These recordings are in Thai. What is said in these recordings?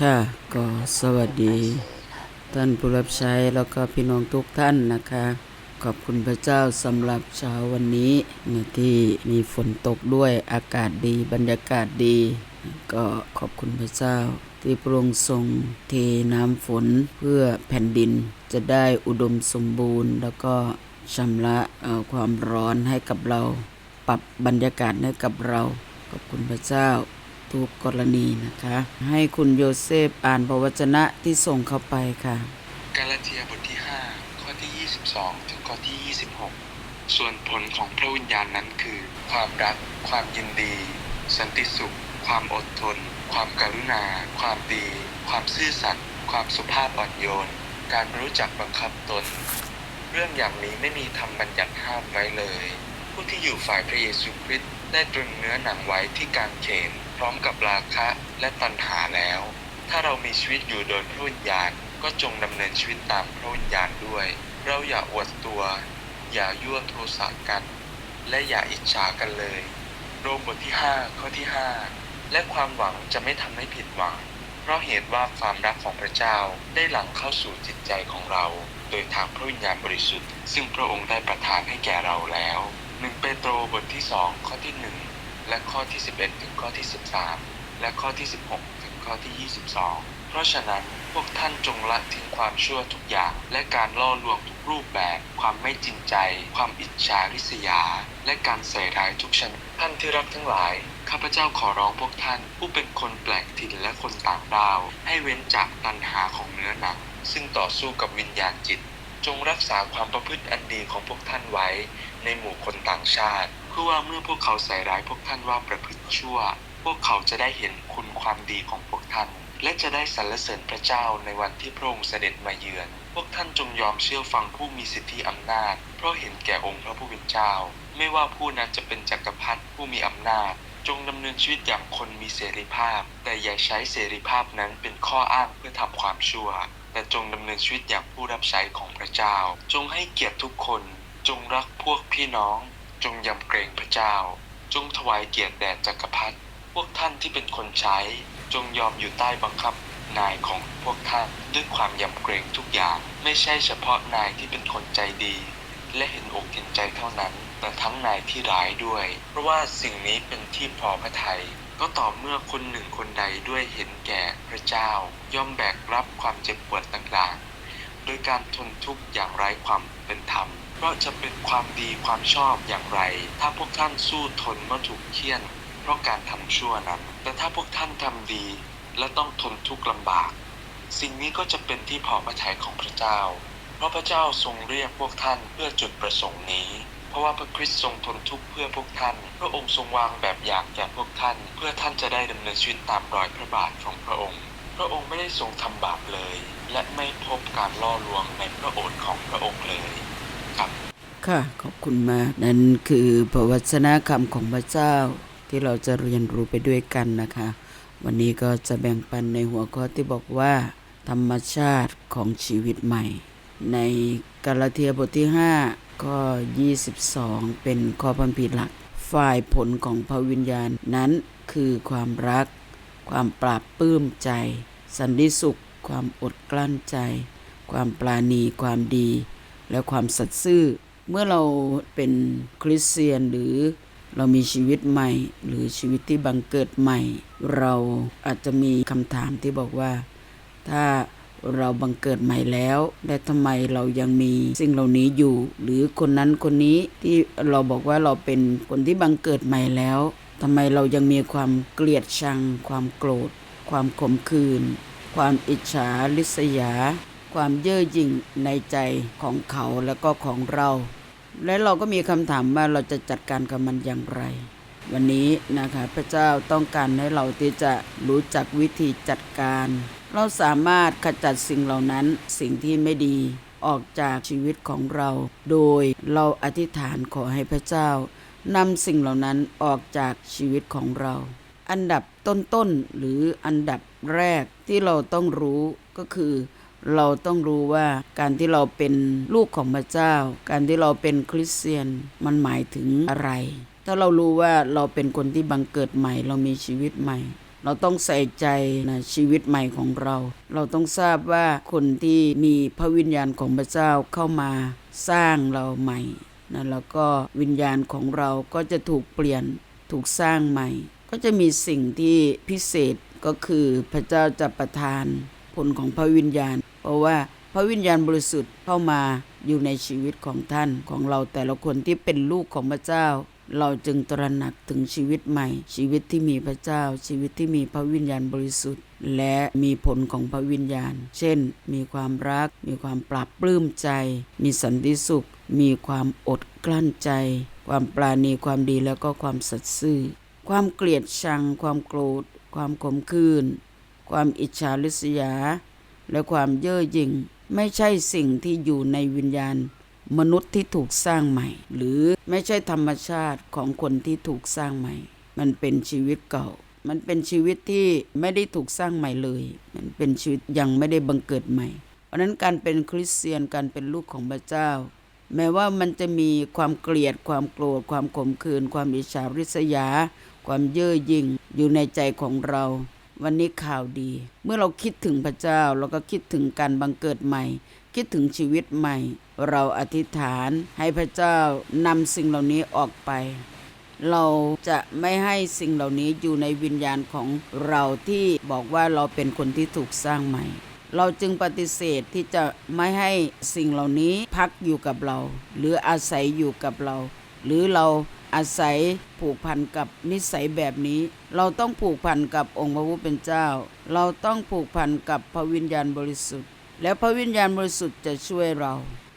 ค่ะก็สวัสดี ท่านผู้รับใช้แล้วก็พี่น้องทุกท่านนะคะ ขอบคุณพระเจ้าสำหรับเช้าวันนี้เนี่ยที่มีฝนตกด้วยอากาศดีบรรยากาศดี ก็ขอบคุณพระเจ้า ที่พระองค์ทรงเทน้ำฝนเพื่อแผ่นดินจะได้อุดมสมบูรณ์ แล้วก็ชำระเอ่อความร้อนให้กับเรา ปรับบรรยากาศให้กับเรา ขอบคุณพระเจ้า ทุกกรณีนะคะ ให้คุณโยเซฟอ่านพระวจนะที่ส่งเข้าไปค่ะ กาลาเทียบทที่ 5 ข้อที่ 22 ถึงข้อที่ 26 ส่วนผลของพระวิญญาณนั้นคือ ความรัก ความยินดี สันติสุข ความอดทน ความกรุณา ความดี ความซื่อสัตย์ความสุภาพอ่อนโยน การรู้จักบังคับตน เรื่องอย่างนี้ไม่มีธรรมบัญญัติห้ามไว้เลย ผู้ที่อยู่ฝ่ายพระเยซูคริสต์ได้ตรึงเนื้อหนังไว้ที่การเขน พร้อมกับราคะและตัณหาแล้ว ถ้าเรามีชีวิตอยู่โดยพระวิญญาณก็จงดำเนินชีวิตตามพระวิญญาณด้วย เราอย่าอวดตัว อย่ายั่วโทสะกัน และอย่าอิจฉากันเลย โรมบทที่ 5 ข้อที่ 5 และความหวังจะไม่ทำให้ผิดหวัง เพราะเหตุว่าความรักของพระเจ้าได้หลั่งเข้าสู่จิตใจของเรา โดยทางพระวิญญาณบริสุทธิ์ ซึ่งพระองค์ได้ประทานให้แก่เราแล้ว 1 เปโตรบทที่ 2 ข้อที่ 1 และข้อที่ 11 ถึงข้อที่ 13 และข้อที่ 16 ถึงข้อที่ 22 เพราะฉะนั้นพวกท่านจงละทิ้งความชั่วทุกอย่าง และการล่อลวงทุกรูปแบบ ความไม่จริงใจ ความอิจฉาริษยา และการใส่ร้ายทุกชนิดท่านที่รักทั้งหลาย ข้าพเจ้าขอร้องพวกท่าน ผู้เป็นคนแปลกถิ่นและคนต่างดาว ให้เว้นจากตัณหาของเนื้อหนัง ซึ่งต่อสู้กับวิญญาณจิต จงรักษาความประพฤติอันดีของพวกท่านไว้ ในหมู่คนต่างชาติ พื่อว่าเมื่อพวกเขาใส่ร้ายพวกท่านว่าประพฤติชั่ว พวกเขาจะได้เห็นคุณความดีของพวกท่าน และจะได้สรรเสริญพระเจ้าในวันที่พระองค์เสด็จมาเยือน พวกท่านจงยอมเชื่อฟังผู้มีสิทธิอำนาจ เพราะเห็นแก่องค์พระผู้เป็นเจ้า ไม่ว่าผู้นั้นจะเป็นจักรพรรดิผู้มีอำนาจ จงดำเนินชีวิตอย่างคนมีเสรีภาพ แต่อย่าใช้เสรีภาพนั้นเป็นข้ออ้างเพื่อทำความชั่ว แต่จงดำเนินชีวิตอย่างผู้รับใช้ของพระเจ้า จงให้เกียรติทุกคน จงรักพวกพี่น้อง จงยำเกรงพระเจ้า จงถวายเกียรติแด่จักรพรรดิพวกท่านที่เป็นคนใช้ จงยอมอยู่ใต้บังคับนายของพวกท่านด้วยความยำเกรงทุกอย่างไม่ใช่เฉพาะนายที่เป็นคนใจดี และเห็นอกเห็นใจเท่านั้น แต่ทั้งนายที่ร้ายด้วย เพราะว่าสิ่งนี้เป็นที่พอพระทัยก็ต่อเมื่อคนหนึ่งคนใดด้วยเห็นแก่พระเจ้า ย่อมแบกรับความเจ็บปวดต่างๆโดยการทนทุกข์อย่างไร้ความเป็นธรรม เพราะจะเป็นความดีความชอบอย่างไร ถ้าพวกท่านสู้ทนเมื่อถูกเคี่ยน เพราะการทำชั่วนั้น แต่ถ้าพวกท่านทำดี และต้องทนทุกข์ลำบาก สิ่งนี้ก็จะเป็นที่พอพระทัยของพระเจ้า เพราะพระเจ้าทรงเรียกพวกท่านเพื่อจุดประสงค์นี้ เพราะว่าพระคริสต์ทรงทนทุกข์เพื่อพวกท่าน พระองค์ทรงวางแบบอย่างแก่พวกท่าน เพื่อท่านจะได้ดำเนินชีวิตตามรอยพระบาทของพระองค์ พระองค์ไม่ได้ทรงทำบาปเลย และไม่พบการล่อลวงในพระโอษฐ์ของพระองค์เลย ค่ะ ขอบคุณมาก นั่นคือพระวจนะคำของพระเจ้าที่เราจะเรียนรู้ไปด้วยกันนะคะ วันนี้ก็จะแบ่งปันในหัวข้อที่บอกว่า ธรรมชาติของชีวิตใหม่ ในกาลาเทียบทที่ 5 ข้อ 22 เป็นข้อพัมพีหลัก ฝ่ายผลของพระวิญญาณนั้นคือความรัก ความปราบปลื้มใจ สันติสุข ความอดกลั้นใจ ความปราณีความดี และความสัตย์ซื่อ เมื่อเราเป็นคริสเตียนหรือเรามีชีวิตใหม่ หรือชีวิตที่บังเกิดใหม่ เราอาจจะมีคำถามที่บอกว่า ถ้าเราบังเกิดใหม่แล้วและทำไมเรายังมีสิ่งเหล่านี้อยู่ หรือคนนั้นคนนี้ที่เราบอกว่าเราเป็นคนที่บังเกิดใหม่แล้วทำไมเรายังมีความเกลียดชัง ความโกรธ ความขมขื่นความอิจฉาริษยา ความเย่อหยิ่งในใจของเขาและก็ของเรา และเราก็มีคำถามว่าเราจะจัดการกับมันอย่างไร วันนี้นะคะพระเจ้าต้องการให้เราที่จะรู้จักวิธีจัดการ เราสามารถขจัดสิ่งเหล่านั้นสิ่งที่ไม่ดีออกจากชีวิตของเรา โดยเราอธิษฐานขอให้พระเจ้านำสิ่งเหล่านั้นออกจากชีวิตของเรา อันดับต้นๆหรืออันดับแรกที่เราต้องรู้ก็คือ เราต้องรู้ว่าการที่เราเป็นลูกของพระเจ้า การที่เราเป็นคริสเตียนมันหมายถึงอะไร ถ้าเรารู้ว่าเราเป็นคนที่บังเกิดใหม่ เรามีชีวิตใหม่ เราต้องใส่ใจนะชีวิตใหม่ของเรา เราต้องทราบว่าคนที่มีพระวิญญาณของพระเจ้าเข้ามาสร้างเราใหม่นะแล้วก็วิญญาณของเราก็จะถูกเปลี่ยนถูกสร้างใหม่ ก็จะมีสิ่งที่พิเศษก็คือพระเจ้าจะประทานผลของพระวิญญาณ เพราะว่าพระวิญญาณบริสุทธิ์เข้ามาอยู่ในชีวิตของท่านของเราแต่ละคนที่เป็นลูกของพระเจ้า เราจึงตระหนักถึงชีวิตใหม่ ชีวิตที่มีพระเจ้า ชีวิตที่มีพระวิญญาณบริสุทธิ์ และมีผลของพระวิญญาณ เช่น มีความรัก มีความปรับปลื้มใจ มีสันติสุข มีความอดกลั้นใจ ความปราณีความดีแล้วก็ความสัตย์ซื่อ ความเกลียดชัง ความโกรธ ความขมขื่นความอิจฉาริษยา และความเย่อหยิ่งไม่ใช่สิ่งที่อยู่ในวิญญาณ มนุษย์ที่ถูกสร้างใหม่ หรือไม่ใช่ธรรมชาติของคนที่ถูกสร้างใหม่ มันเป็นชีวิตเก่า มันเป็นชีวิตที่ไม่ได้ถูกสร้างใหม่เลย มันเป็นชีวิตยังไม่ได้บังเกิดใหม่ เพราะนั้นการเป็นคริสเตียนการเป็นลูกของพระเจ้า แม้ว่ามันจะมีความเกลียดความโกรธความขมขื่นความอิจฉาริษยา ความเย่อหยิ่งอยู่ในใจของเรา วันนี้ข่าวดี เมื่อเราคิดถึงพระเจ้าเราก็คิดถึงการบังเกิดใหม่ คิดถึงชีวิตใหม่ เราอธิษฐานให้พระเจ้านำสิ่งเหล่านี้ออกไป เราจะไม่ให้สิ่งเหล่านี้อยู่ในวิญญาณของเราที่บอกว่าเราเป็นคนที่ถูกสร้างใหม่ เราจึงปฏิเสธที่จะไม่ให้สิ่งเหล่านี้พักอยู่กับเรา หรืออาศัยอยู่กับเรา หรือเรา อาศัยผูกพันกับนิสัยแบบนี้ เราต้องผูกพันกับองค์พระผู้เป็นเจ้า เราต้องผูกพันกับพระวิญญาณบริสุทธิ์ แล้วพระวิญญาณบริสุทธิ์จะช่วยเรา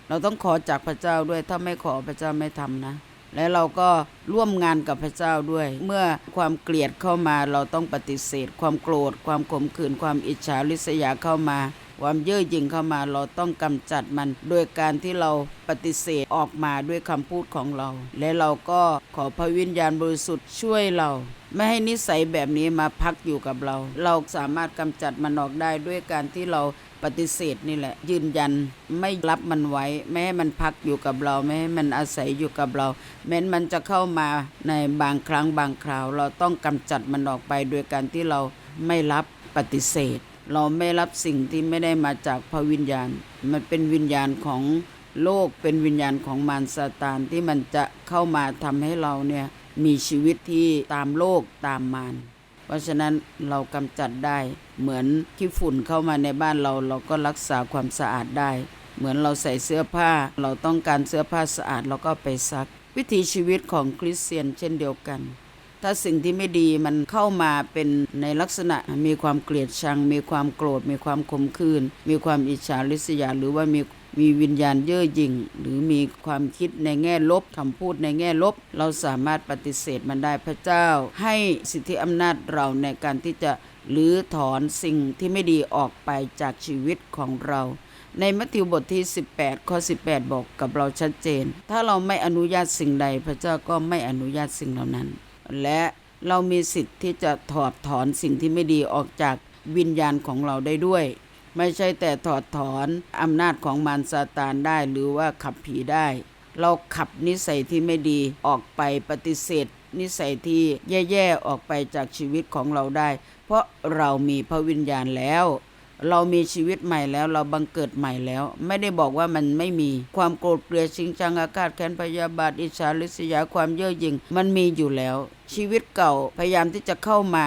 เราต้องขอจากพระเจ้าด้วยถ้าไม่ขอพระเจ้าไม่ทำนะ และเราก็ร่วมงานกับพระเจ้าด้วย เมื่อความเกลียดเข้ามาเราต้องปฏิเสธ ความโกรธ ความขมขื่นความอิจฉาริษยาเข้ามา ความเย่อหยิ่งเข้ามาเราต้องกำจัดมันโดยการที่เราปฏิเสธออกมาด้วยคำพูดของเรา และเราก็ขอพระวิญญาณบริสุทธิ์ช่วยเราไม่ให้นิสัยแบบนี้มาพักอยู่กับเรา เราสามารถกำจัดมันออกได้ด้วยการที่เราปฏิเสธนี่แหละ ยืนยันไม่รับมันไว้ ไม่ให้มันพักอยู่กับเรา ไม่ให้มันอาศัยอยู่กับเรา แม้นมันจะเข้ามาในบางครั้งบางคราว เราต้องกำจัดมันออกไปโดยการที่เราไม่รับปฏิเสธ เราไม่รับสิ่งที่ไม่ได้มาจากพระวิญญาณ มันเป็นวิญญาณของโลกเป็นวิญญาณของมารซาตานที่มันจะเข้ามาทำให้เราเนี่ยมีชีวิตที่ตามโลกตามมารเพราะฉะนั้นเรากำจัดได้ เหมือนขี้ฝุ่นเข้ามาในบ้านเราเราก็รักษาความสะอาดได้ เหมือนเราใส่เสื้อผ้า เราต้องการเสื้อผ้าสะอาดเราก็ไปซัก วิถีชีวิตของคริสเตียนเช่นเดียวกัน ถ้าสิ่งที่ไม่ดีมันเข้ามาเป็นในลักษณะมีความเกลียดชัง มีความโกรธ มีความขมขื่นมีความอิจฉาริษยาหรือว่ามีมีวิญญาณเย่อหยิ่ง หรือมีความคิดในแง่ลบคำพูดในแง่ลบ เราสามารถปฏิเสธมันได้พระเจ้า ให้สิทธิอำนาจเราในการที่จะลื้อถอนสิ่งที่ไม่ดีออกไปจากชีวิตของเรา ในมัทธิวบทที่ 18 ข้อ 18 บอกกับเราชัดเจน ถ้าเราไม่อนุญาตสิ่งใด พระเจ้าก็ไม่อนุญาตสิ่งเหล่านั้น และเรามีสิทธิ์ที่จะถอดถอนสิ่งที่ไม่ดีออกจากวิญญาณของเราได้ด้วย ไม่ใช่แต่ถอดถอนอำนาจของมารซาตานได้หรือว่าขับผีได้ เราขับนิสัยที่ไม่ดีออกไปปฏิเสธ นิสัยที่แย่ๆออกไปจากชีวิตของเราได้ เพราะเรามีพระวิญญาณแล้ว เรามีชีวิตใหม่แล้วเราบังเกิดใหม่แล้ว ไม่ได้บอกว่ามันไม่มีความโกรธเกลียดชิงชังอาฆาตแค้นพยาบาทอิจฉาริษยาความเย่อหยิ่งมันมีอยู่แล้ว ชีวิตเก่าพยายามที่จะเข้ามา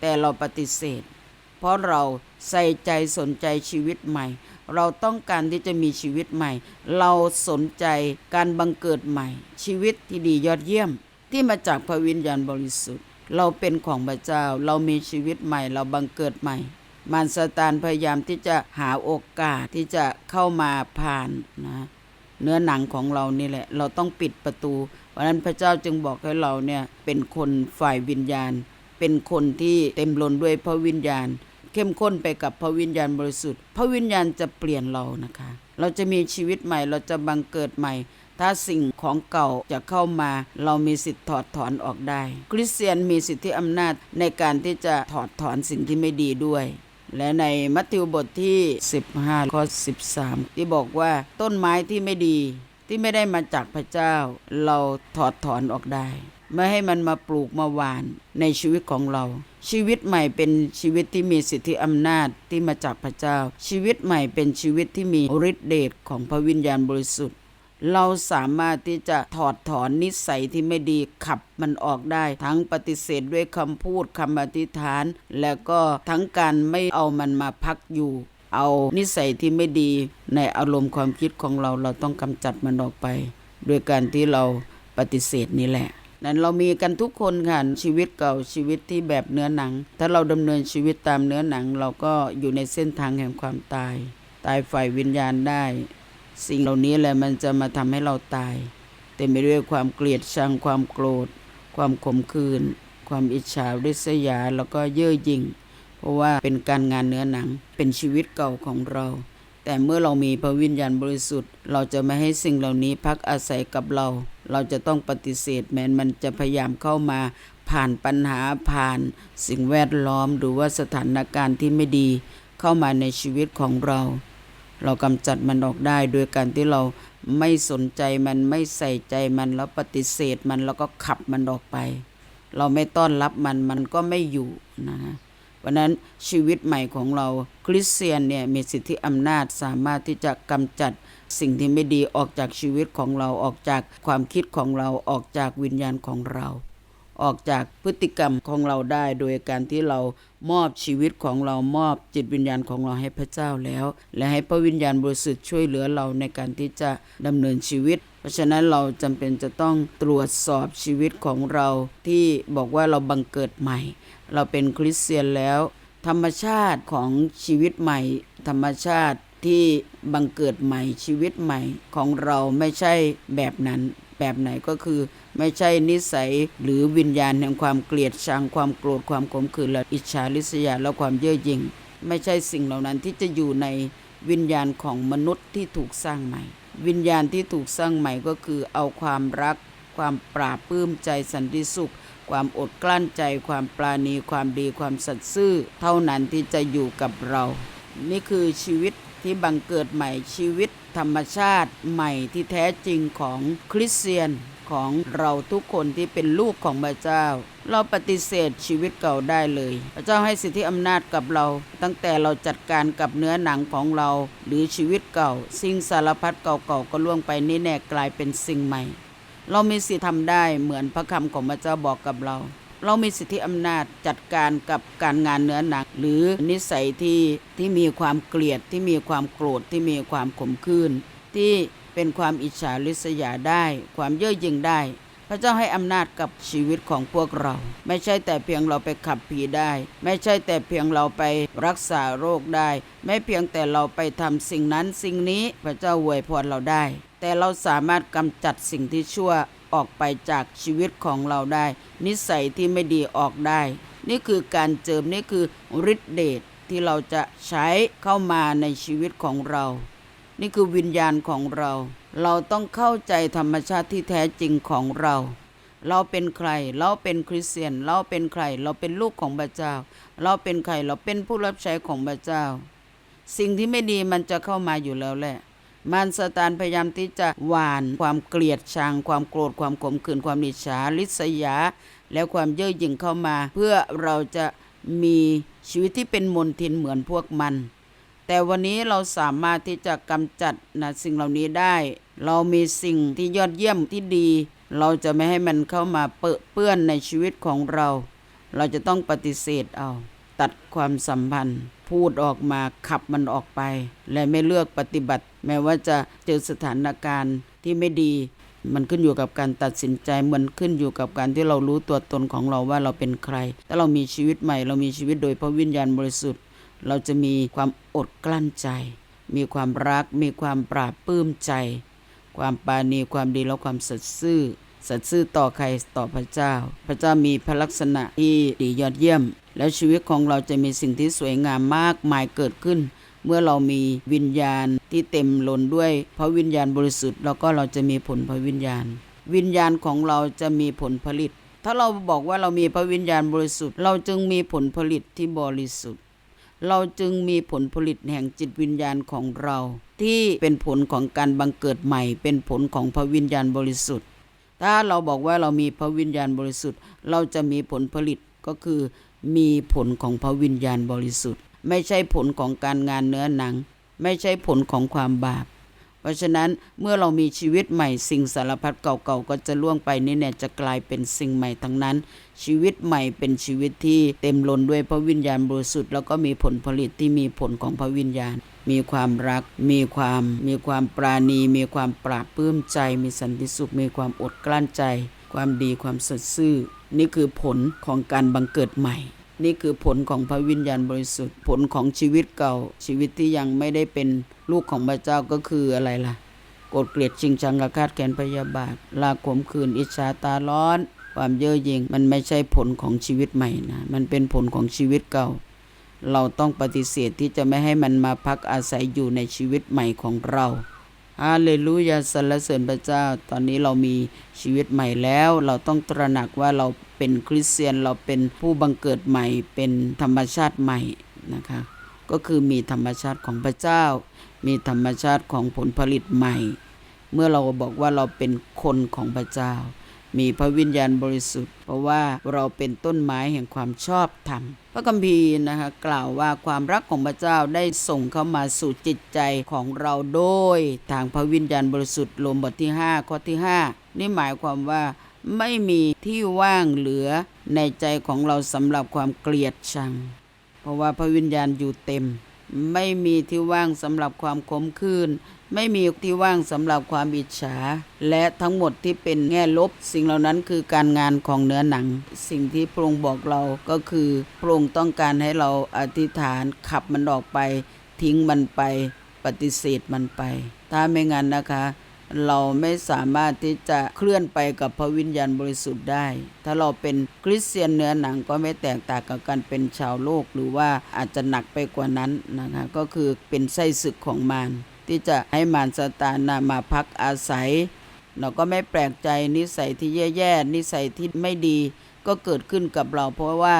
แต่เราปฏิเสธ เพราะเราใส่ใจสนใจชีวิตใหม่ เราต้องการที่จะมีชีวิตใหม่ เราสนใจการบังเกิดใหม่ ชีวิตที่ดียอดเยี่ยม ที่มาจากพระวิญญาณบริสุทธิ์ เราเป็นของพระเจ้า เรามีชีวิตใหม่ เราบังเกิดใหม่ มารซาตานพยายามที่จะหาโอกาสที่จะเข้ามาผ่านนะเนื้อหนังของเรานี่แหละ เราต้องปิดประตู เพราะฉะนั้นพระเจ้าจึงบอกให้เราเนี่ยเป็นคนฝ่ายวิญญาณ เป็นคนที่เต็มล้นด้วยพระวิญญาณ เข้มข้นไปกับพระวิญญาณบริสุทธิ์ พระวิญญาณจะเปลี่ยนเรานะคะ เราจะมีชีวิตใหม่ เราจะบังเกิดใหม่ ถ้าสิ่งของเก่าจะเข้ามา เรามีสิทธิ์ถอดถอนออกได้ คริสเตียนมีสิทธิอำนาจในการที่จะถอดถอนสิ่งที่ไม่ดีด้วย และในมัทธิวบทที่ 15ข้อ13 ที่บอกว่าต้นไม้ที่ไม่ดีที่ไม่ได้มาจากพระเจ้า เราถอดถอนออกได้ ไม่ให้มันมาปลูกมาหวานในชีวิตของเรา ชีวิตใหม่เป็นชีวิตที่มีสิทธิอำนาจที่มาจากพระเจ้า ชีวิตใหม่เป็นชีวิตที่มีฤทธิเดชของพระวิญญาณบริสุทธิ์ เราสามารถที่จะถอดถอนนิสัยที่ไม่ดีขับมันออกได้ ทั้งปฏิเสธด้วยคำพูดคำอธิษฐาน และก็ทั้งการไม่เอามันมาพักอยู่ เอานิสัยที่ไม่ดีในอารมณ์ความคิดของเราเราต้องกำจัดมันออกไป ด้วยการที่เราปฏิเสธนี่แหละนั้นเรามีกันทุกคนค่ะชีวิตเก่าชีวิตที่แบบเนื้อหนัง ถ้าเราดำเนินชีวิตตามเนื้อหนัง เราก็อยู่ในเส้นทางแห่งความตาย ตายฝ่ายวิญญาณได้ สิ่งเหล่านี้แหละมันจะมาทำให้เราตาย เต็มไปด้วยความเกลียดชังความโกรธ ความขมขื่นความอิจฉาริษยาแล้วก็เย่อหยิ่ง เพราะว่าเป็นการงานเนื้อหนังเป็นชีวิตเก่าของเรา แต่เมื่อเรามีพระวิญญาณบริสุทธิ์ เราจะไม่ให้สิ่งเหล่านี้พักอาศัยกับเรา เราจะต้องปฏิเสธแม้มันจะพยายามเข้ามาผ่านปัญหาผ่านสิ่งแวดล้อมหรือว่าสถานการณ์ที่ไม่ดีเข้ามาในชีวิตของเรา เรากำจัดมันออกได้โดยการที่เราไม่สนใจมันไม่ใส่ใจมันแล้วปฏิเสธมันแล้วก็ขับมันออกไป เราไม่ต้อนรับมันมันก็ไม่อยู่นะฮะเพราะนั้นชีวิตใหม่ของเราคริสเตียนเนี่ยมีสิทธิอำนาจสามารถที่จะกำจัดสิ่งที่ไม่ดีออกจากชีวิตของเราออกจากความคิดของเราออกจากวิญญาณของเรา ออกจากพฤติกรรมของเราได้โดยการที่เรา มอบชีวิตของเรามอบจิตวิญญาณของเราให้พระเจ้าแล้ว และให้พระวิญญาณบริสุทธิ์ช่วยเหลือเราในการที่จะดำเนินชีวิต เพราะฉะนั้นเราจำเป็นจะต้องตรวจสอบชีวิตของเราที่บอกว่าเราบังเกิดใหม่ เราเป็นคริสเตียนแล้ว ธรรมชาติของชีวิตใหม่ ธรรมชาติที่บังเกิดใหม่ชีวิตใหม่ของเราไม่ใช่แบบนั้น แบบไหนก็คือ ไม่ใช่นิสัยหรือวิญญาณแห่งความเกลียดชังความโกรธความขมขื่นและอิจฉาริษยาและความเย่อหยิ่ง ไม่ใช่สิ่งเหล่านั้นที่จะอยู่ในวิญญาณของมนุษย์ที่ถูกสร้างใหม่ วิญญาณที่ถูกสร้างใหม่ก็คือเอาความรัก ความปราบปลื้มใจสันติสุข ความอดกลั้นใจ ความปราณี ความดีความสัตย์ซื่อ เท่านั้นที่จะอยู่กับเรา นี่คือชีวิตที่บังเกิดใหม่ชีวิตธรรมชาติใหม่ที่แท้จริงของคริสเตียน ของเราทุกคนที่เป็นลูกของพระเจ้า เราปฏิเสธชีวิตเก่าได้เลย พระเจ้าให้สิทธิอำนาจกับเรา ตั้งแต่เราจัดการกับเนื้อหนังของเรา หรือชีวิตเก่า สิ่งสารพัดเก่าๆก็ล่วงไปนี่แน่กลายเป็นสิ่งใหม่ เรามีสิทธิทำได้เหมือนพระคำของพระเจ้าบอกกับเราเรามีสิทธิอำนาจจัดการกับการงานเนื้อหนัก หรือนิสัยที่ที่มีความเกลียดที่มีความโกรธที่มีความขมขื่นที่ เป็นความอิจฉาริษยาได้ ความเย่อหยิ่งได้ พระเจ้าให้อำนาจกับชีวิตของพวกเรา ไม่ใช่แต่เพียงเราไปขับผีได้ ไม่ใช่แต่เพียงเราไปรักษาโรคได้ ไม่เพียงแต่เราไปทำสิ่งนั้นสิ่งนี้พระเจ้าอวยพรเราได้ แต่เราสามารถกำจัดสิ่งที่ชั่วออกไปจากชีวิตของเราได้ นิสัยที่ไม่ดีออกได้ นี่คือการเจิมนี่คือฤทธิเดชที่เราจะใช้เข้ามาในชีวิตของเรา นี่คือวิญญาณของเรา เราต้องเข้าใจธรรมชาติที่แท้จริงของเรา เราเป็นใคร เราเป็นคริสเตียน เราเป็นใคร เราเป็นลูกของพระเจ้า เราเป็นใคร เราเป็นผู้รับใช้ของพระเจ้า สิ่งที่ไม่ดีมันจะเข้ามาอยู่แล้วแหละ มารซาตานพยายามที่จะหวานความเกลียดชัง ความโกรธ ความขมขื่น ความอิจฉาริษยา แล้วความเย่อหยิ่งเข้ามา เพื่อเราจะมีชีวิตที่เป็นมนทินเหมือนพวกมัน แต่วันนี้เราสามารถที่จะกำจัดนะสิ่งเหล่านี้ได้ เรามีสิ่งที่ยอดเยี่ยมที่ดี เราจะไม่ให้มันเข้ามาเปอะเปื้อนในชีวิตของเรา เราจะต้องปฏิเสธเอาตัดความสัมพันธ์ พูดออกมาขับมันออกไป และไม่เลือกปฏิบัติ แม้ว่าจะเจอสถานการณ์ที่ไม่ดี มันขึ้นอยู่กับการตัดสินใจมันขึ้นอยู่กับการที่เรารู้ตัวตนของเราว่าเราเป็นใครถ้าเรามีชีวิตใหม่ เรามีชีวิตโดยพระวิญญาณบริสุทธิ์ เราจะมีความอดกลั้นใจ มีความรัก มีความปราบปลื้มใจ ความปาณีความดีและความสัตย์ซื่อ สัตย์ซื่อต่อใครต่อพระเจ้า พระเจ้ามีพระลักษณะที่ดียอดเยี่ยม แล้วชีวิตของเราจะมีสิ่งที่สวยงามมากมายเกิดขึ้น เมื่อเรามีวิญญาณที่เต็มล้นด้วยพระวิญญาณบริสุทธิ์แล้วก็เราจะมีผลพระวิญญาณ วิญญาณของเราจะมีผลผลิต ถ้าเราบอกว่าเรามีพระวิญญาณบริสุทธิ์ เราจึงมีผลผลิตที่บริสุทธิ์ เราจึงมีผลผลิตแห่งจิตวิญญาณของเรา ที่เป็นผลของการบังเกิดใหม่ เป็นผลของพระวิญญาณบริสุทธิ์ ถ้าเราบอกว่าเรามีพระวิญญาณบริสุทธิ์ เราจะมีผลผลิตก็คือมีผลของพระวิญญาณบริสุทธิ์ ไม่ใช่ผลของการงานเนื้อหนัง ไม่ใช่ผลของความบาป เพราะฉะนั้นเมื่อเรามีชีวิตใหม่สิ่งสารพัดเก่าๆก็จะล่วงไปนี่เนี่ยจะกลายเป็นสิ่งใหม่ทั้งนั้น ชีวิตใหม่เป็นชีวิตที่เต็มล้นด้วยพระวิญญาณบริสุทธิ์แล้วก็มีผลผลิตที่มีผลของพระวิญญาณ มีความรัก มีความมีความปราณี มีความปราบปลื้มใจ มีสันติสุข มีความอดกลั้นใจ ความดีความสัตย์ซื่อ นี่คือผลของการบังเกิดใหม่นี่คือผลของพระวิญญาณบริสุทธิ์ ผลของชีวิตเก่า ชีวิตที่ยังไม่ได้เป็น ลูกของพระเจ้าก็คืออะไรล่ะโกรธเกลียดชิงชังอาฆาตแค้นพยาบาท ลาขมขืน อิจฉาตาร้อน ความเย่อหยิ่งมันไม่ใช่ผลของชีวิตใหม่นะมันเป็นผลของชีวิตเก่า เราต้องปฏิเสธที่จะไม่ให้มันมาพักอาศัยอยู่ในชีวิตใหม่ของเราฮาเลลูยาสรรเสริญพระเจ้า ตอนนี้เรามีชีวิตใหม่แล้ว เราต้องตระหนักว่าเราเป็นคริสเตียนเราเป็นผู้บังเกิดใหม่ เป็นธรรมชาติใหม่นะคะ ก็คือมีธรรมชาติของพระเจ้า มีธรรมชาติของผลผลิตใหม่ เมื่อเราบอกว่าเราเป็นคนของพระเจ้า มีพระวิญญาณบริสุทธิ์ เพราะว่าเราเป็นต้นไม้แห่งความชอบธรรม พระคัมภีร์นะคะกล่าวว่าความรักของพระเจ้าได้ส่งเข้ามาสู่จิตใจของเราโดย ทางพระวิญญาณบริสุทธิ์โรมบทที่ 5 ข้อที่ 5 นี่หมายความว่าไม่มีที่ว่างเหลือในใจของเราสำหรับความเกลียดชัง เพราะว่าพระวิญญาณอยู่เต็ม ไม่มีที่ว่างสำหรับความขมขื่นไม่มีที่ว่างสำหรับความอิจฉา และทั้งหมดที่เป็นแง่ลบ สิ่งเหล่านั้นคือการงานของเนื้อหนัง สิ่งที่พระองค์บอกเราก็คือพระองค์ต้องการให้เราอธิษฐานขับมันออกไป ทิ้งมันไป ปฏิเสธมันไป ถ้าไม่งั้นนะคะ เราไม่สามารถที่จะเคลื่อนไปกับพระวิญญาณบริสุทธิ์ได้ ถ้าเราเป็นคริสเตียนเนื้อหนังก็ไม่แตกต่างกับการเป็นชาวโลก หรือว่าอาจจะหนักไปกว่านั้นนะคะก็คือเป็นไส้ศึกของมารที่จะให้มารซาตานนะมาพักอาศัย เราก็ไม่แปลกใจนิสัยที่แย่ๆนิสัยที่ไม่ดี ก็เกิดขึ้นกับเรา เพราะว่า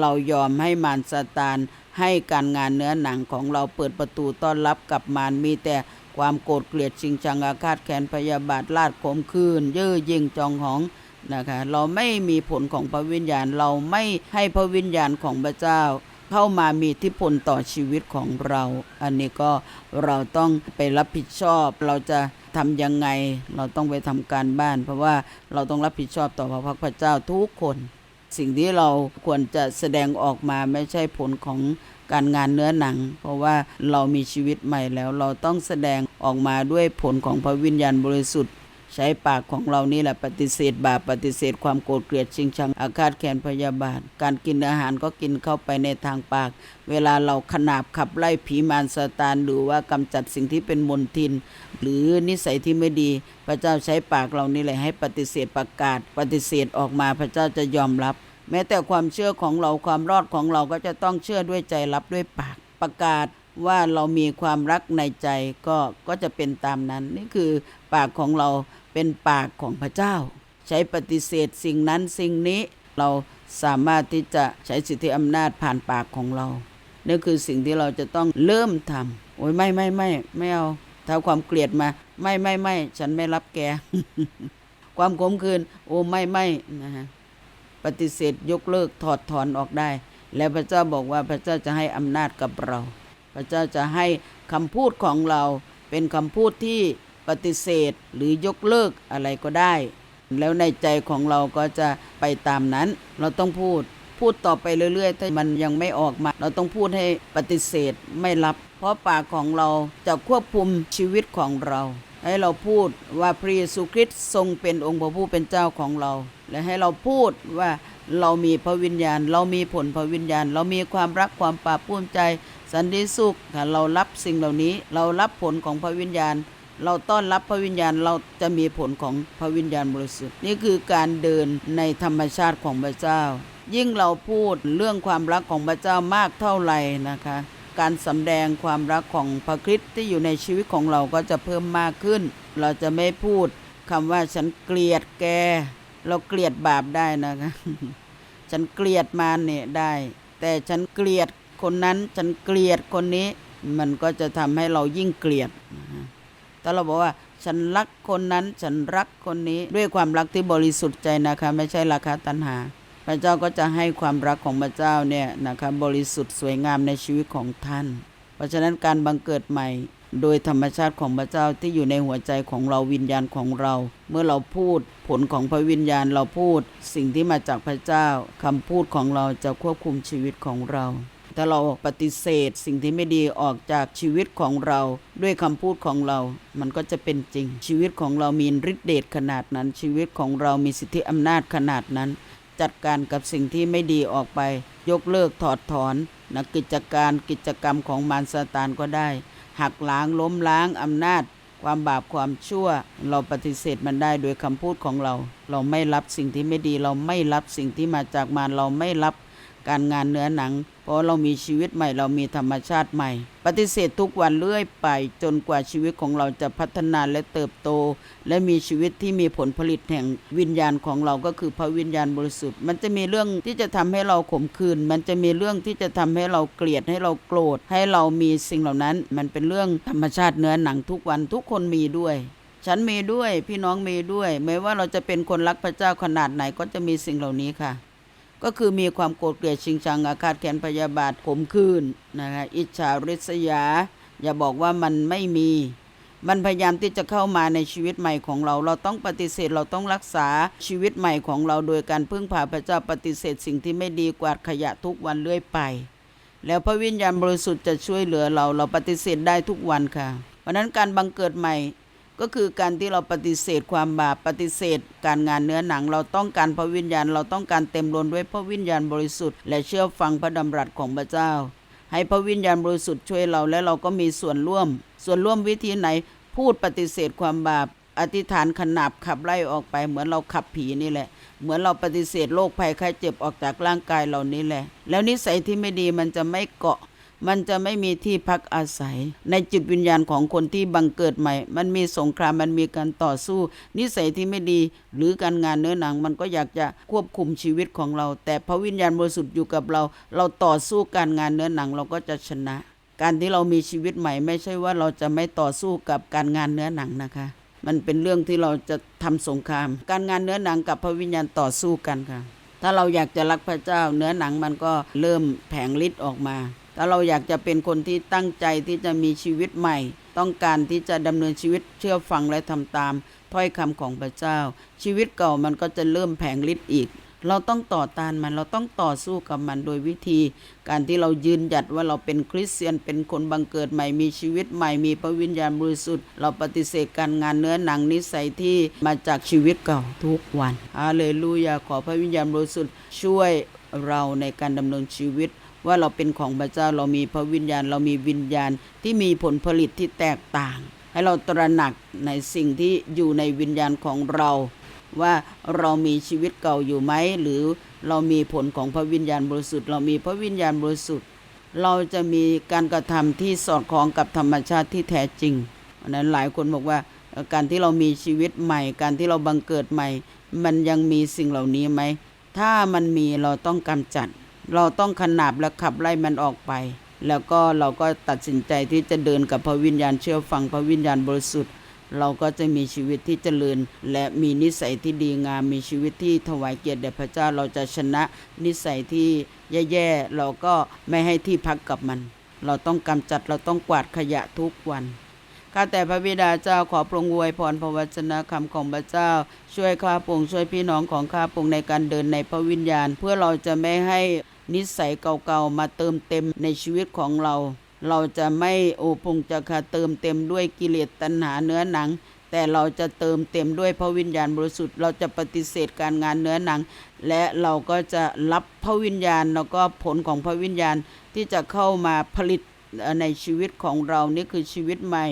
เรายอมให้มารซาตานให้การงานเนื้อหนังของเราเปิดประตูต้อนรับกับมารมีแต่ ความโกรธเกลียดชิงชังอาฆาตแค้นพยาบาทลาดขมคืนเย่อยิ่งจองหองนะคะเราไม่มีผลของพระวิญญาณเราไม่ให้พระวิญญาณของพระเจ้า เข้ามามีอิทธิพลต่อชีวิตของเรา อันนี้ก็เราต้องไปรับผิดชอบเราจะทำยังไงเราต้องไปทำการบ้าน เพราะว่าเราต้องรับผิดชอบต่อพระพักตร์พระเจ้าทุกคน สิ่งที่เราควรจะแสดงออกมาไม่ใช่ผลของ การงานเนื้อหนัง เพราะว่าเรามีชีวิตใหม่แล้วเราต้องแสดงออกมาด้วยผลของพระวิญญาณบริสุทธิ์ ใช้ปากของเรานี่แหละปฏิเสธบาปปฏิเสธความโกรธเกลียดชิงชังอาฆาตแค้นพยาบาท การกินอาหารก็กินเข้าไปในทางปาก เวลาเราขนาบขับไล่ผีมารซาตานหรือว่ากำจัดสิ่งที่เป็นมลทิน หรือนิสัยที่ไม่ดี พระเจ้าใช้ปากเรานี่แหละให้ปฏิเสธประกาศ ปฏิเสธออกมาพระเจ้าจะยอมรับ แม้แต่ความเชื่อของเราความรอดของเราก็จะต้องเชื่อด้วยใจรับด้วยปากประกาศว่าเรามีความรักในใจก็ก็จะเป็นตามนั้น นี่คือปากของเราเป็นปากของพระเจ้า ใช้ปฏิเสธสิ่งนั้นสิ่งนี้เราสามารถที่จะใช้สิทธิอำนาจผ่านปากของเรานี่คือสิ่งที่เราจะต้องเริ่มทำโอ้ยไม่ไม่ไม่ไม่เอาถ้าความเกลียดมา ไม่ไม่ไม่ฉันไม่รับแก ความขมขื่นโอ้ไม่ไม่นะฮะ ปฏิเสธยกเลิกถอดถอนออกได้ แล้วพระเจ้าบอกว่าพระเจ้าจะให้อำนาจกับเรา พระเจ้าจะให้คำพูดของเราเป็นคำพูดที่ปฏิเสธหรือยกเลิกอะไรก็ได้ แล้วในใจของเราก็จะไปตามนั้น เราต้องพูดพูดต่อไปเรื่อย ๆ ถ้ามันยังไม่ออกมา เราต้องพูดให้ปฏิเสธไม่รับ เพราะปากของเราจะควบคุมชีวิตของเรา ให้เราพูดว่าพระเยซูคริสต์ทรงเป็นองค์พระผู้เป็นเจ้าของเรา และให้เราพูดว่าเรามีพระวิญญาณ เรามีผลพระวิญญาณ เรามีความรักความปราบปลื้มใจ สันติสุขค่ะเรารับสิ่งเหล่านี้ เรารับผลของพระวิญญาณ เราต้อนรับพระวิญญาณเราจะมีผลของพระวิญญาณบริสุทธิ์นี่คือการเดินในธรรมชาติของพระเจ้า ยิ่งเราพูดเรื่องความรักของพระเจ้ามากเท่าไหร่นะคะ การสำแดงความรักของพระคริสต์ที่อยู่ในชีวิตของเราก็จะเพิ่มมากขึ้น เราจะไม่พูดคำว่าฉันเกลียดแก เราเกลียดบาปได้นะคะ ฉันเกลียดมารเนี่ยได้ แต่ฉันเกลียดคนนั้น ฉันเกลียดคนนี้ มันก็จะทำให้เรายิ่งเกลียดถ้าเราบอกว่าฉันรักคนนั้น ฉันรักคนนี้ด้วยความรักที่บริสุทธิ์ใจนะคะ ไม่ใช่ราคาตัณหา พระเจ้าก็จะให้ความรักของพระเจ้าเนี่ยนะคะบริสุทธิ์สวยงามในชีวิตของท่าน เพราะฉะนั้นการบังเกิดใหม่ โดยธรรมชาติของพระเจ้าที่อยู่ในหัวใจของเราวิญญาณของเรา เมื่อเราพูดผลของพระวิญญาณเราพูด สิ่งที่มาจากพระเจ้าคำพูดของเราจะควบคุมชีวิตของเราถ้าเราปฏิเสธสิ่งที่ไม่ดีออกจากชีวิตของเราด้วยคำพูดของเรา มันก็จะเป็นจริง ชีวิตของเรามีฤทธิเดชขนาดนั้น ชีวิตของเรามีสิทธิอำนาจขนาดนั้น จัดการกับสิ่งที่ไม่ดีออกไป ยกเลิกถอดถอนนะกิจการกิจกรรมของมารซาตานก็ได้ หักล้างล้มล้างอำนาจ ความบาปความชั่ว เราปฏิเสธมันได้โดยคำพูดของเรา เราไม่รับสิ่งที่ไม่ดี เราไม่รับสิ่งที่มาจากมารเราไม่รับ การงานเนื้อหนัง เพราะเรามีชีวิตใหม่เรามีธรรมชาติใหม่ ปฏิเสธทุกวันเรื่อยไป จนกว่าชีวิตของเราจะพัฒนาและเติบโต และมีชีวิตที่มีผลผลิตแห่งวิญญาณของเราก็คือพระวิญญาณบริสุทธิ์ มันจะมีเรื่องที่จะทำให้เราขมขื่นมันจะมีเรื่องที่จะทำให้เราเกลียดให้เราโกรธ ให้เรามีสิ่งเหล่านั้น มันเป็นเรื่องธรรมชาติเนื้อหนังทุกวันทุกคนมีด้วยฉันมีด้วยพี่น้องมีด้วย ไม่ว่าเราจะเป็นคนรักพระเจ้าขนาดไหนก็จะมีสิ่งเหล่านี้ค่ะ ก็คือมีความโกรธเกลียดชิงชังอาฆาตแค้นพยาบาทขมขื่นนะคะอิจฉาริษยา อย่าบอกว่ามันไม่มี มันพยายามที่จะเข้ามาในชีวิตใหม่ของเรา เราต้องปฏิเสธเราต้องรักษาชีวิตใหม่ของเราโดยการพึ่งพาพระเจ้าปฏิเสธสิ่งที่ไม่ดีกวาดขยะทุกวันเรื่อยไป แล้วพระวิญญาณบริสุทธิ์จะช่วยเหลือเราเราปฏิเสธได้ทุกวันค่ะเพราะนั้นการบังเกิดใหม่ ก็คือการที่เราปฏิเสธความบาปปฏิเสธ การงานเนื้อหนังเราต้องการพระวิญญาณ เราต้องการเต็มล้นด้วยพระวิญญาณบริสุทธิ์และเชื่อฟังพระดำรัสของพระเจ้า ให้พระวิญญาณบริสุทธิ์ช่วยเราและเราก็มีส่วนร่วม ส่วนร่วมวิธีไหนพูดปฏิเสธความบาปอธิษฐานขนาบขับไล่ออกไป เหมือนเราขับผีนี่แหละ เหมือนเราปฏิเสธโรคภัยไข้เจ็บออกจากร่างกายเหล่านี้แหละ แล้วนิสัยที่ไม่ดีมันจะไม่เกาะ มันจะไม่มีที่พักอาศัย ในจิตวิญญาณของคนที่บังเกิดใหม่ มันมีสงครามมันมีการต่อสู้ นิสัยที่ไม่ดี หรือการงานเนื้อหนัง มันก็อยากจะควบคุมชีวิตของเรา แต่พระวิญญาณบริสุทธิ์อยู่กับเรา เราต่อสู้การงานเนื้อหนังเราก็จะชนะ การที่เรามีชีวิตใหม่ ไม่ใช่ว่าเราจะไม่ต่อสู้กับการงานเนื้อหนังนะคะ มันเป็นเรื่องที่เราจะทำสงคราม การงานเนื้อหนังกับพระวิญญาณต่อสู้กันค่ะถ้าเราอยากจะรักพระเจ้าเนื้อหนังมันก็เริ่มแผงฤทธิ์ออกมา ถ้าเราอยากจะเป็นคนที่ตั้งใจที่จะมีชีวิตใหม่ ต้องการที่จะดำเนินชีวิตเชื่อฟังและทำตาม ถ้อยคำของพระเจ้า ชีวิตเก่ามันก็จะเริ่มแผงฤทธิ์อีก เราต้องต่อต้านมันเราต้องต่อสู้กับมันโดยวิธี การที่เรายืนหยัดว่าเราเป็นคริสเตียนเป็นคนบังเกิดใหม่มีชีวิตใหม่มีพระวิญญาณบริสุทธิ์เราปฏิเสธการงานเนื้อหนังนิสัยที่มาจากชีวิตเก่าทุกวันฮาเลลูยาขอพระวิญญาณบริสุทธิ์ช่วยเราในการดำเนินชีวิต ว่าเราเป็นของพระเจ้าเรามีพระวิญญาณ เรามีวิญญาณที่มีผลผลิตที่แตกต่าง ให้เราตระหนักในสิ่งที่อยู่ในวิญญาณของเรา ว่าเรามีชีวิตเก่าอยู่ไหมหรือเรามีผลของพระวิญญาณบริสุทธิ์ เรามีพระวิญญาณบริสุทธิ์ เราจะมีการกระทำที่สอดคล้องกับธรรมชาติที่แท้จริงเพราะนั้นหลายคนบอกว่าการที่เรามีชีวิตใหม่ การที่เราบังเกิดใหม่ มันยังมีสิ่งเหล่านี้ไหม ถ้ามันมีเราต้องกำจัด เราต้องขนาบและขับไล่มันออกไป แล้วก็เราก็ตัดสินใจที่จะเดินกับพระวิญญาณเชื่อฟังพระวิญญาณบริสุทธิ์ เราก็จะมีชีวิตที่เจริญ และมีนิสัยที่ดีงาม มีชีวิตที่ถวายเกียรติแด่พระเจ้าเราจะชนะนิสัยที่แย่ๆเราก็ไม่ให้ที่พักกับมัน เราต้องกำจัดเราต้องกวาดขยะทุกวันข้าแต่พระบิดาเจ้าขอปรงอวยพรพระวจนะคำของพระเจ้า ช่วยข้าพงช่วยพี่น้องของข้าพงในการเดินในพระวิญญาณ เพื่อเราจะไม่ให้ นิสัยเก่าๆมาเติมเต็มในชีวิตของเรา เราจะไม่โอพงจะคาเติมเต็มด้วยกิเลสตัณหาเนื้อหนัง แต่เราจะเติมเต็มด้วยพระวิญญาณบริสุทธิ์เราจะปฏิเสธการงานเนื้อหนัง และเราก็จะรับพระวิญญาณแล้วก็ผลของพระวิญญาณที่จะเข้ามาผลิตในชีวิตของเรานี่คือชีวิตใหม่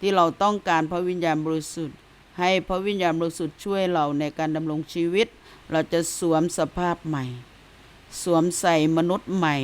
ที่เราต้องการพระวิญญาณบริสุทธิ์ ให้พระวิญญาณบริสุทธิ์ช่วยเราในการดำรงชีวิต เราจะสวมสภาพใหม่ สวมใส่มนุษย์ใหม่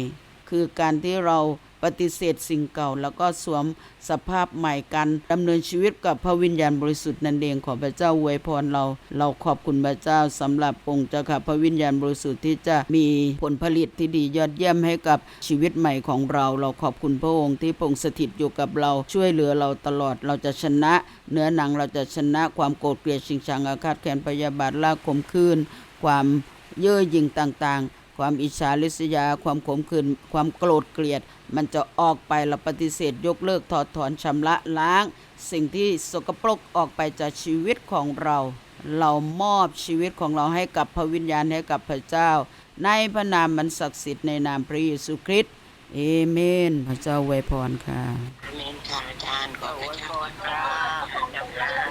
คือการที่เราปฏิเสธสิ่งเก่า แล้วก็สวมสภาพใหม่กันดำเนินชีวิตกับพระวิญญาณบริสุทธิ์นั่นเองขอพระเจ้าอวยพรเรา เราขอบคุณพระเจ้าสำหรับองค์เจ้าค่ะพระวิญญาณบริสุทธิ์ที่จะมีผลผลิตที่ดียอดเยี่ยมให้กับชีวิตใหม่ของเรา เราขอบคุณพระองค์ที่พรงสถิตอยู่กับเราช่วยเหลือเราตลอดเราจะชนะเนื้อหนังเราจะชนะความโกรธเกลียดชิงชังอาฆาตแค้นพยาบาทลากขมขื่นความเย่อหยิ่งต่างๆ ความอิจฉาริษยา ความขมขื่นความโกรธเกลียด มันจะออกไปเราปฏิเสธยกเลิกถอดถอนชำระล้าง สิ่งที่สกปรกออกไปจากชีวิตของเรา เรามอบชีวิตของเราให้กับพระวิญญาณให้กับพระเจ้า ในพระนามมันศักดิ์สิทธิ์ในนามพระเยซูคริสต์เอเมน พระเจ้าอวยพรค่ะอเมนค่ะอาจารย์ขอพระเจ้า